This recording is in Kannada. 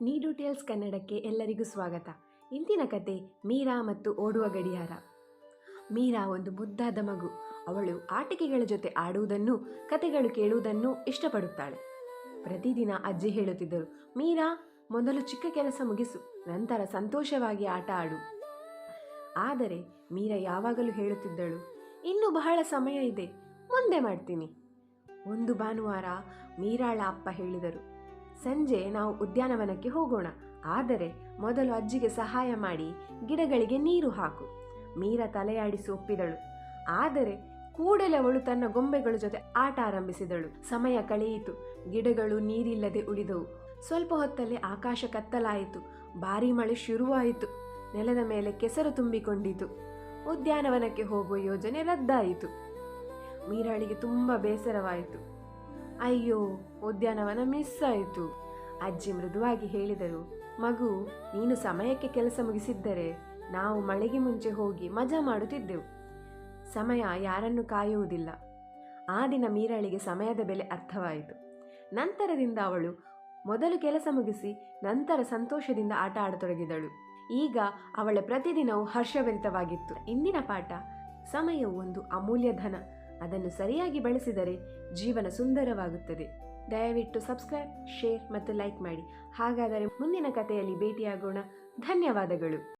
ನೀಡು ಟೇಲ್ಸ್ ಕನ್ನಡಕ್ಕೆ ಎಲ್ಲರಿಗೂ ಸ್ವಾಗತ. ಇಂದಿನ ಕತೆ ಮೀರಾ ಮತ್ತು ಓಡುವ ಗಡಿಯಾರ. ಮೀರಾ ಒಂದು ಮುದ್ದಾದ ಮಗು. ಅವಳು ಆಟಿಕೆಗಳ ಜೊತೆ ಆಡುವುದನ್ನು, ಕತೆಗಳು ಕೇಳುವುದನ್ನು ಇಷ್ಟಪಡುತ್ತಾಳೆ. ಪ್ರತಿದಿನ ಅಜ್ಜಿ ಹೇಳುತ್ತಿದ್ದರು, ಮೀರಾ, ಮೊದಲು ಚಿಕ್ಕ ಕೆಲಸ ಮುಗಿಸು, ನಂತರ ಸಂತೋಷವಾಗಿ ಆಟ ಆಡು. ಆದರೆ ಮೀರಾ ಯಾವಾಗಲೂ ಹೇಳುತ್ತಿದ್ದಳು, ಇನ್ನೂ ಬಹಳ ಸಮಯ ಇದೆ, ಮುಂದೆ ಮಾಡ್ತೀನಿ. ಒಂದು ಭಾನುವಾರ ಮೀರಾಳ ಅಪ್ಪ ಹೇಳಿದರು ಸಂಜೆ ನಾವು ಉದ್ಯಾನವನಕ್ಕೆ ಹೋಗೋಣ. ಆದರೆ ಮೊದಲು ಅಜ್ಜಿಗೆ ಸಹಾಯ ಮಾಡಿ ಗಿಡಗಳಿಗೆ ನೀರು ಹಾಕು. ಮೀರಾ ತಲೆಯಾಡಿಸಿ ಒಪ್ಪಿದಳು ಆದರೆ ಕೂಡಲೇ ಅವಳು ತನ್ನ ಗೊಂಬೆಗಳ ಜೊತೆ ಆಟ ಆರಂಭಿಸಿದಳು. ಸಮಯ ಕಳೆಯಿತು. ಗಿಡಗಳು ನೀರಿಲ್ಲದೆ ಉಳಿದವು. ಸ್ವಲ್ಪ ಹೊತ್ತಲ್ಲೇ ಆಕಾಶ ಕತ್ತಲಾಯಿತು. ಭಾರೀ ಮಳೆ ಶುರುವಾಯಿತು. ನೆಲದ ಮೇಲೆ ಕೆಸರು ತುಂಬಿಕೊಂಡಿತು. ಉದ್ಯಾನವನಕ್ಕೆ ಹೋಗುವ ಯೋಜನೆ ರದ್ದಾಯಿತು. ಮೀರಾಳಿಗೆ ತುಂಬ ಬೇಸರವಾಯಿತು. ಅಯ್ಯೋ, ಉದ್ಯಾನವನ ಮಿಸ್ ಆಯಿತು ಅಜ್ಜಿ ಮೃದುವಾಗಿ ಹೇಳಿದರು, ಮಗು, ನೀನು ಸಮಯಕ್ಕೆ ಕೆಲಸ ಮುಗಿಸಿದ್ದರೆ ನಾವು ಮಳೆಗೆ ಮುಂಚೆ ಹೋಗಿ ಮಜಾ ಮಾಡುತ್ತಿದ್ದೆವು. ಸಮಯ ಯಾರನ್ನು ಕಾಯುವುದಿಲ್ಲ. ಆ ದಿನ ಮೀರಾಳಿಗೆ ಸಮಯದ ಬೆಲೆ ಅರ್ಥವಾಯಿತು. ನಂತರದಿಂದ ಅವಳು ಮೊದಲು ಕೆಲಸ ಮುಗಿಸಿ ನಂತರ ಸಂತೋಷದಿಂದ ಆಟ ಆಡತೊಡಗಿದಳು. ಈಗ ಅವಳ ಪ್ರತಿದಿನವೂ ಹರ್ಷಭರಿತವಾಗಿತ್ತು. ಇಂದಿನ ಪಾಠ ಸಮಯವು ಒಂದು ಅಮೂಲ್ಯ ಧನ. ಅದನ್ನು ಸರಿಯಾಗಿ ಬಳಸಿದರೆ ಜೀವನ ಸುಂದರವಾಗುತ್ತದೆ. ದಯವಿಟ್ಟು ಸಬ್ಸ್ಕ್ರೈಬ್, ಶೇರ್ ಮತ್ತು ಲೈಕ್ ಮಾಡಿ. ಹಾಗಾದರೆ ಮುಂದಿನ ಕಥೆಯಲ್ಲಿ ಭೇಟಿಯಾಗೋಣ. ಧನ್ಯವಾದಗಳು.